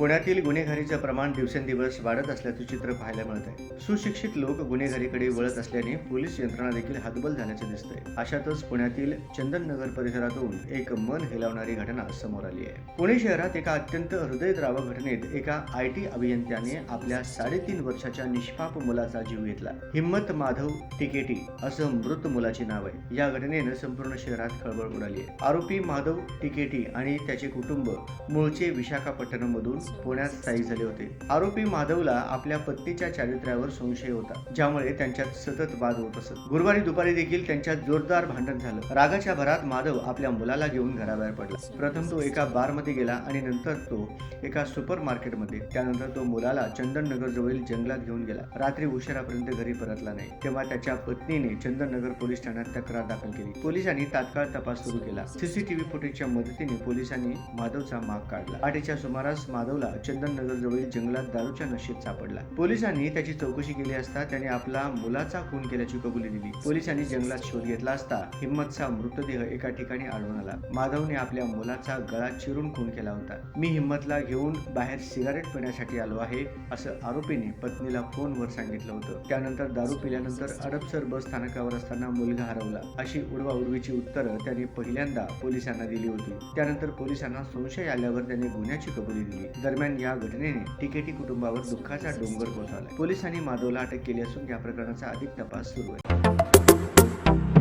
पुण्यातील गुन्हेगारीचं प्रमाण दिवसेंदिवस वाढत असल्याचं चित्र पाहायला मिळत आहे. सुशिक्षित लोक गुन्हेगारीकडे वळत असल्याने पोलीस यंत्रणा देखील हातबल झाल्याचं दिसतंय. अशातच पुण्यातील चंदननगर परिसरातून एक मन हेलावणारी घटना समोर आली आहे. पुणे शहरात एका अत्यंत हृदयद्रावक घटनेत एका आय टी अभियंत्याने आपल्या साडेतीन वर्षाच्या निष्पाप मुलाचा जीव घेतला. हिम्मत माधव टिकेटी असं मृत मुलाचे नाव आहे. या घटनेनं संपूर्ण शहरात खळबळ उडाली आहे. आरोपी माधव टिकेटी आणि त्याचे कुटुंब मूळचे विशाखापट्टणम मधून पुण्यात स्थायी झाले होते. आरोपी माधवला आपल्या पत्नीच्या चारित्र्यावर संशय होता ज्यामुळे त्यांच्यात सतत वाद होत असत. गुरुवारी दुपारी देखील त्यांच्यात जोरदार भांडण झालं. रागाच्या भरात माधव आपल्या मुलाला घेऊन घराबाहेर पडला. प्रथम तो एका बारमध्ये गेला आणि नंतर तो एका सुपर मार्केटमध्ये त्यानंतर तो मुलाला चंदननगर जवळील जंगलात घेऊन गेला. रात्री उशिरापर्यंत घरी परतला नाही. तेव्हा त्याच्या पत्नीने चंदननगर पोलीस ठाण्यात तक्रार दाखल केली. पोलिसांनी तात्काळ तपास सुरू केला. सीसीटीव्ही फुटेजच्या मदतीने पोलिसांनी माधवचा माग काढला. आठीच्या सुमारास माधव चंदननगर जवळील जंगलात दारूच्या नशेत सापडला. पोलिसांनी त्याची चौकशी केली असता त्याने आपला मुलाचा खून केल्याची कबुली दिली. पोलिसांनी जंगलात शोध घेतला असता हिम्मतचा मृतदेह एका ठिकाणी आढळून आला. माधवने आपल्या मुलाचा गळा चिरून खून केला होता. मी हिम्मतला घेऊन बाहेर सिगारेट पिण्यासाठी आलो आहे असं आरोपीने पत्नीला फोनवर सांगितलं होतं. त्यानंतर दारू पिल्यानंतर अडपसर बस स्थानकावर असताना मुलगा हरवला. अशी उडवाउडवीची उत्तरं त्याने पहिल्यांदा पोलिसांना दिली होती. त्यानंतर पोलिसांना संशय आल्यावर त्याने गुन्ह्याची कबुली दिली. दरम्यान या घटनेने टिकेटी कुटुंबावर दुःखाचा डोंगर कोसळला पोलिसांनी माधवला अटक केली असून या प्रकरणाचा अधिक तपास सुरू आहे.